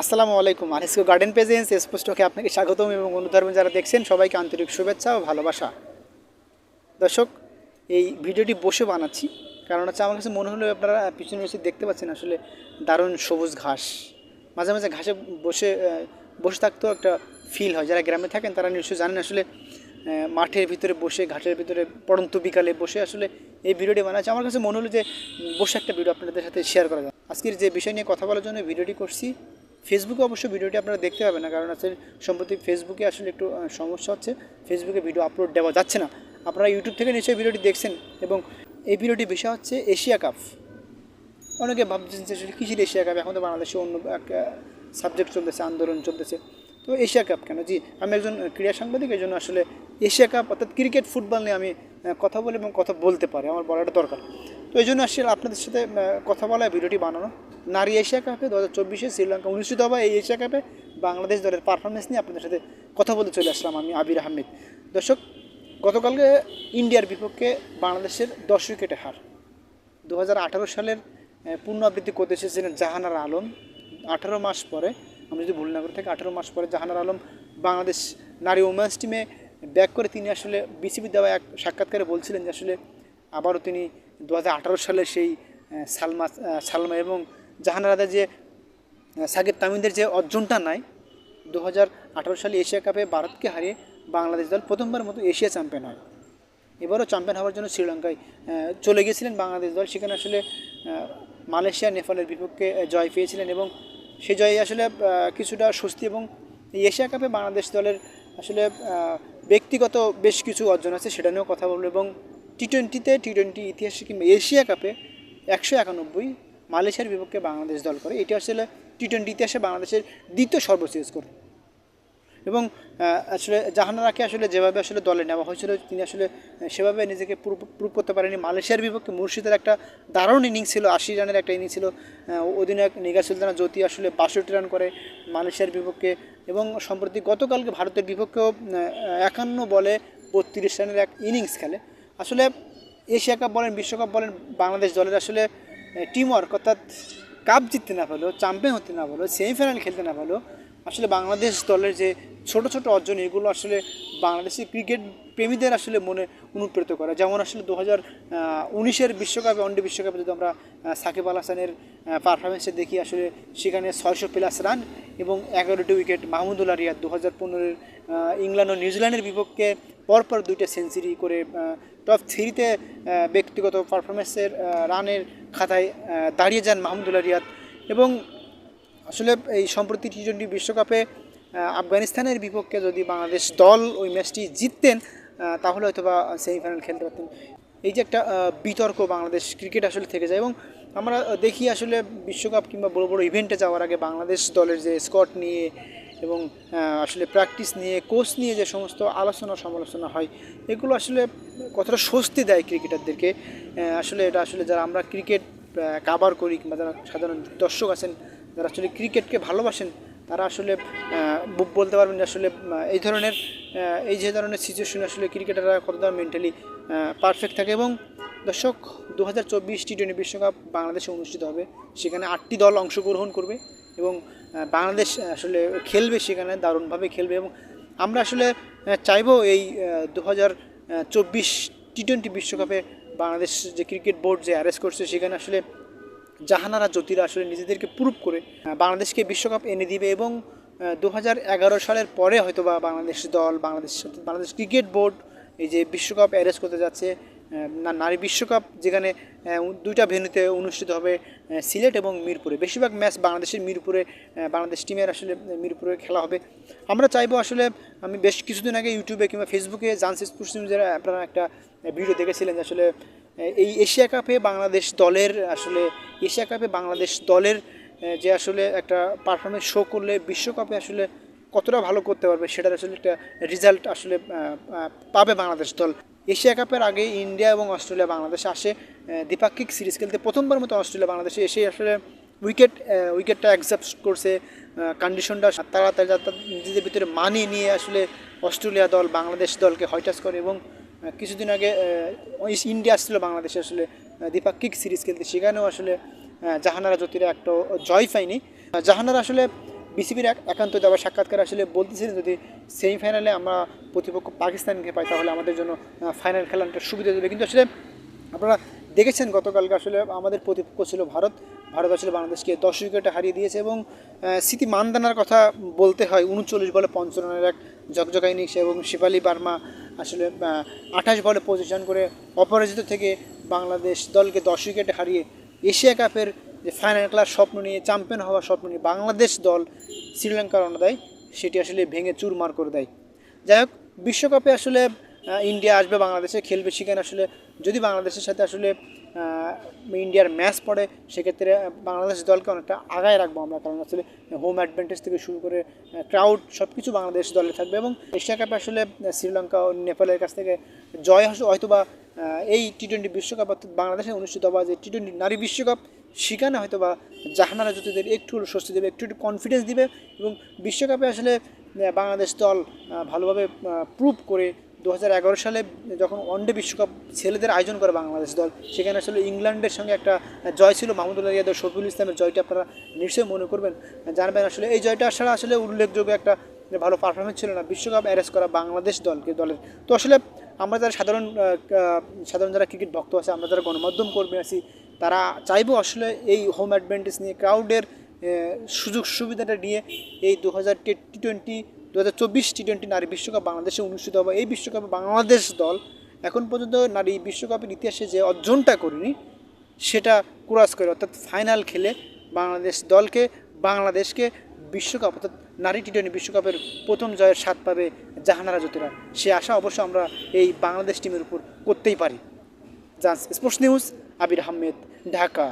আসসালামু আলাইকুম। আনিসকো গার্ডেন পেজেন্স স্পষ্টকে আপনাকে স্বাগতম এবং অনুধর্মে যারা দেখছেন, সবাইকে আন্তরিক শুভেচ্ছা ও ভালোবাসা। দর্শক, এই ভিডিওটি বসে বানাচ্ছি, কারণ হচ্ছে আমার কাছে মনে হলো আপনারা পিছনে এসে দেখতে পাচ্ছেন আসলে দারুণ সবুজ ঘাস। মাঝে মাঝে ঘাসে বসে বসে থাকতেও একটা ফিল হয়। যারা গ্রামে থাকেন, তারা নিশ্চয়ই জানেন আসলে মাঠের ভিতরে বসে, ঘাটের ভিতরে পড়ন্ত বিকালে বসে আসলে এই ভিডিওটি বানাচ্ছে। আমার কাছে মনে হলো যে বসে একটা ভিডিও আপনাদের সাথে শেয়ার করা যায় আজকের যে বিষয় নিয়ে কথা বলার জন্য ভিডিওটি করছি ফেসবুকে অবশ্য ভিডিওটি আপনারা দেখতে পাবেন না, কারণ আছে সম্প্রতি ফেসবুকে আসলে একটু সমস্যা হচ্ছে। ফেসবুকে ভিডিও আপলোড দেওয়া যাচ্ছে না। আপনারা ইউটিউব থেকে নিশ্চয়ই ভিডিওটি দেখছেন এবং এই ভিডিওটি বিষয় হচ্ছে এশিয়া কাপ। অনেকে ভাবছেন যে আসলে কিসের এশিয়া কাপ? এখন তো বাংলাদেশে অন্য একটা সাবজেক্ট চলতেছে, আন্দোলন চলতেছে। তো এশিয়া কাপ কেন? জি, আমি একজন ক্রীড়া সাংবাদিক এই জন্য আসলে এশিয়া কাপ অর্থাৎ ক্রিকেট, ফুটবল নিয়ে আমি কথা বলি এবং কথা বলতে পারি। আমার বলাটা দরকার। তো এই জন্য আসলে আপনাদের সাথে কথা বলা ভিডিওটি বানানো। নারী এশিয়া কাপে দু হাজার চব্বিশে শ্রীলঙ্কা অনুষ্ঠিত হওয়া এই এশিয়া কাপে বাংলাদেশ দলের পারফরমেন্স নিয়ে আপনাদের সাথে কথা বলতে চলে আসলাম আমি আবির আহমেদ। দর্শক, গতকালকে ইন্ডিয়ার বিপক্ষে বাংলাদেশের দশ উইকেটে হার। দু হাজার আঠারো সালের পুনরাবৃত্তি করতে এসেছিলেন জাহানার আলম। আঠারো মাস পরে আমি যদি ভুল না করে থাকি আঠারো মাস পরে জাহানার আলম বাংলাদেশ নারী ওমেন্স টিমে ব্যাক করে তিনি আসলে বিসিবি দেওয়া এক সাক্ষাৎকারে বলছিলেন যে আসলে আবারও তিনি দু সালের সেই সালমা সালমা এবং জাহানার আদা যে সাকিব তামিমদের যে অর্জনটা নাই দু হাজার আঠারো সালে এশিয়া কাপে ভারতকে হারিয়ে বাংলাদেশ দল প্রথমবার মতো এশিয়া চ্যাম্পিয়ন হয়। এবারও চ্যাম্পিয়ন হওয়ার জন্য শ্রীলঙ্কায় চলে গিয়েছিলেন বাংলাদেশ দল। সেখানে আসলে মালয়েশিয়া, নেপালের বিপক্ষে জয় পেয়েছিলেন এবং সে জয়ে আসলে কিছুটা স্বস্তি এবং এশিয়া কাপে বাংলাদেশ দলের আসলে ব্যক্তিগত বেশ কিছু অর্জন আছে, সেটা নিয়েও কথা বলব এবং টি টোয়েন্টিতে টি টোয়েন্টি ইতিহাসে কিংবা এশিয়া কাপে একশো একানব্বই মালয়েশিয়ার বিপক্ষে বাংলাদেশ দল করে। এটি আসলে টি টোয়েন্টি ইতিহাসে বাংলাদেশের দ্বিতীয় সর্বোচ্চ স্কোর এবং আসলে জাহানারাকে আসলে যেভাবে আসলে দলে নেওয়া হয়েছিল, তিনি আসলে সেভাবে নিজেকে প্রুভ করতে পারেনি। মালয়েশিয়ার বিপক্ষে মুর্শিদের একটা দারুণ ইনিংস ছিল, আশি রানের একটা ইনিংস ছিল। অধিনায়ক নিগার সুলতানা জ্যোতি আসলে বাষট্টি রান করে মালয়েশিয়ার বিপক্ষে। এবং সম্প্রতি গতকালকে ভারতের বিপক্ষেও একান্ন বলে বত্রিশ রানের এক ইনিংস খেলে। আসলে এশিয়া কাপ বলেন, বিশ্বকাপ বলেন, বাংলাদেশ দলের আসলে টিম ওয়ার্ক অর্থাৎ কাপ জিততে না পারলেও চ্যাম্পিয়ন হতে না পারল সেমিফাইনাল খেলতে না পারল আসলে বাংলাদেশ দলের যে ছোট ছোট অর্জন, এগুলো আসলে বাংলাদেশি ক্রিকেট প্রেমীদের আসলে মনে অনুপ্রেরিত করে। যেমন আসলে দু হাজার উনিশের বিশ্বকাপে, ওয়ানডে বিশ্বকাপে যদি আমরা সাকিব আল হাসানের পারফরমেন্সে দেখি, আসলে সেখানে ছয়শো প্লাস রান এবং এগারোটি উইকেট মাহমুদুল্লাহ রিয়াদ দু হাজার পনেরোর ইংল্যান্ড ও নিউজিল্যান্ডের বিপক্ষে পরপর দুইটা সেঞ্চুরি করে টপ থ্রিতে ব্যক্তিগত পারফরমেন্সের রানের খাতায় দাঁড়িয়ে যান মাহমুদুল্লাহ রিয়াদ। এবং আসলে এই সম্প্রতি টি টোয়েন্টি বিশ্বকাপে আফগানিস্তানের বিপক্ষে যদি বাংলাদেশ দল ওই ম্যাচটি জিততেন তাহলে হয়তো বা সেমিফাইনাল খেলতে পারতেন। এই যে একটা বিতর্ক বাংলাদেশ ক্রিকেট আসলে থেকে যায় এবং আমরা দেখি আসলে বিশ্বকাপ কিংবা বড় বড় ইভেন্টে যাওয়ার আগে বাংলাদেশ দলের যে স্কট নিয়ে এবং আসলে প্র্যাকটিস নিয়ে কোচ নিয়ে যে সমস্ত আলোচনা সমালোচনা হয়, এগুলো আসলে কতটা স্বস্তি দেয় ক্রিকেটারদেরকে আসলে এটা আসলে যারা আমরা ক্রিকেট কাবার করি কিংবা যারা সাধারণ দর্শক আছেন, যারা আসলে ক্রিকেটকে ভালোবাসেন, তারা আসলে বলতে পারবেন যে আসলে এই ধরনের এই যে ধরনের সিচুয়েশনে আসলে ক্রিকেটাররা কতটা মেন্টালি পারফেক্ট থাকে এবং দর্শক দু হাজার চব্বিশ টি টোয়েন্টি বিশ্বকাপ বাংলাদেশে অনুষ্ঠিত হবে, সেখানে আটটি দল অংশগ্রহণ করবে। এবং বাংলাদেশ আসলে খেলবে সেখানে, দারুণভাবে খেলবে এবং আমরা আসলে চাইব এই দু হাজার চব্বিশ টি টোয়েন্টি বিশ্বকাপে বাংলাদেশ যে ক্রিকেট বোর্ড যে অ্যারেস্ট করছে, সেখানে আসলে জাহানারা, জ্যোতিরা আসলে নিজেদেরকে প্রুভ করে বাংলাদেশকে বিশ্বকাপ এনে দিবে এবং দু হাজার এগারো সালের পরে হয়তো বা বাংলাদেশ দল, বাংলাদেশ বাংলাদেশ ক্রিকেট বোর্ড এই যে বিশ্বকাপ অ্যারেস্ট করতে যাচ্ছে নারী বিশ্বকাপ যেখানে দুইটা ভেন্যুতে অনুষ্ঠিত হবে সিলেট এবং মিরপুরে। বেশিরভাগ ম্যাচ বাংলাদেশের মিরপুরে বাংলাদেশ টিমের আসলে মিরপুরে খেলা হবে। আমরা চাইব আসলে, আমি বেশ কিছুদিন আগে ইউটিউবে কিংবা ফেসবুকে জান্স স্পোর্টস আপনারা একটা ভিডিও দেখেছিলেন যে আসলে এই এশিয়া কাপে বাংলাদেশ দলের আসলে, এশিয়া কাপে বাংলাদেশ দলের যে আসলে একটা পারফরমেন্স শো করলে বিশ্বকাপে আসলে কতটা ভালো করতে পারবে, সেটার আসলে একটা রেজাল্ট আসলে পাবে বাংলাদেশ দল। এশিয়া কাপের আগে ইন্ডিয়া এবং অস্ট্রেলিয়া বাংলাদেশে আসে দ্বিপাক্ষিক সিরিজ খেলতে। প্রথমবার মতো অস্ট্রেলিয়া বাংলাদেশে এসে আসলে উইকেট উইকেটটা অ্যাকসেপ্ট করছে কন্ডিশনটা তাড়াতাড়ি নিজেদের ভিতরে মানিয়ে নিয়ে আসলে অস্ট্রেলিয়া দল, বাংলাদেশ দলকে হয়টাস করে এবং কিছুদিন আগে ইন্ডিয়া আসছিল বাংলাদেশে আসলে দ্বিপাক্ষিক সিরিজ খেলতে। সেখানেও আসলে জাহানারা জ্যোতিরা একটা জয় পায়নি। জাহানারা আসলে বিসিবির এক একান্ত দেওয়া সাক্ষাৎকার আসলে বলতেছিলেন যদি সেমিফাইনালে আমরা প্রতিপক্ষ পাকিস্তানকে পাই, তাহলে আমাদের জন্য ফাইনাল খেলাটা সুবিধা দেবে কিন্তু আসলে আপনারা দেখেছেন গতকালকে আসলে আমাদের প্রতিপক্ষ ছিল ভারত। ভারত আসলে বাংলাদেশকে দশ উইকেটে হারিয়ে দিয়েছে এবং স্মৃতি মানদানার কথা বলতে হয়, উনচল্লিশ বলে পঞ্চান্ন এক জকজকা ইনিংস এবং শিপালি বার্মা আসলে আঠাশ বলে পজিশন করে অপরাজিত থেকে বাংলাদেশ দলকে দশ উইকেটে হারিয়ে এশিয়া কাপের যে ফাইনাল খেলার স্বপ্ন নিয়ে চ্যাম্পিয়ন হওয়ার স্বপ্ন নিয়ে বাংলাদেশ দল শ্রীলঙ্কার দেয়, সেটি আসলে ভেঙে চুরমার করে দেয়। যাই হোক, বিশ্বকাপে আসলে ইন্ডিয়া আসবে, বাংলাদেশে খেলবে, সেখানে আসলে, যদি বাংলাদেশের সাথে আসলে ইন্ডিয়ার ম্যাচ পড়ে, সেক্ষেত্রে বাংলাদেশ দলকে অনেকটা আগায় রাখব আমরা, কারণ আসলে হোম অ্যাডভান্টেজ থেকে শুরু করে ক্রাউড সব কিছু বাংলাদেশ দলে থাকবে এবং এশিয়া কাপে আসলে শ্রীলঙ্কা ও নেপালের কাছ থেকে জয় হয়তো বা এই টি টোয়েন্টি বিশ্বকাপ অর্থাৎ বাংলাদেশে অনুষ্ঠিত হওয়া যে টি টোয়েন্টি নারী বিশ্বকাপ, সেখানে হয়তো বা জাহানারা জ্যোতিদের একটু স্বস্তি দেবে, একটু একটু কনফিডেন্স দিবে এবং বিশ্বকাপে আসলে বাংলাদেশ দল ভালোভাবে প্রুভ করে দু হাজার এগারো সালে যখন ওয়ানডে বিশ্বকাপ ছেলেদের আয়োজন করে বাংলাদেশ দল, সেখানে আসলে ইংল্যান্ডের সঙ্গে একটা জয় ছিল মাহমুদুল্লাহ ইয়াদব শফিউল ইসলামের জয়টা আপনারা নিশ্চয়ই মনে করবেন। জানবেন আসলে এই জয়টা ছাড়া আসলে উল্লেখযোগ্য একটা ভালো পারফরমেন্স ছিল না বিশ্বকাপ অ্যারেঞ্জ করা বাংলাদেশ দলকে, দলের। তো আসলে আমরা যারা সাধারণ সাধারণ যারা ক্রিকেট ভক্ত আছে, আমরা যারা গণমাধ্যম কর্মী আছি, তারা চাইব আসলে এই হোম অ্যাডভান্টেজ নিয়ে ক্রাউডের সুযোগ সুবিধাটা নিয়ে এই দু হাজার টি টোয়েন্টি দু হাজার চব্বিশ টি টোয়েন্টি নারী বিশ্বকাপ বাংলাদেশে অনুষ্ঠিত হবে। এই বিশ্বকাপে বাংলাদেশ দল এখন পর্যন্ত নারী বিশ্বকাপের ইতিহাসে যে অর্জনটা করেনি, সেটা ক্রস করে, অর্থাৎ ফাইনাল খেলে বাংলাদেশ দলকে, বাংলাদেশকে বিশ্বকাপ, অর্থাৎ নারী টি টোয়েন্টি বিশ্বকাপের প্রথম জয়ের স্বাদ পাবে জাহানারা জ্যোতিরা সে আশা অবশ্য আমরা এই বাংলাদেশ টিমের উপর করতেই পারি। জান্স স্পোর্টস নিউজ আবির আহমেদ, ঢাকা।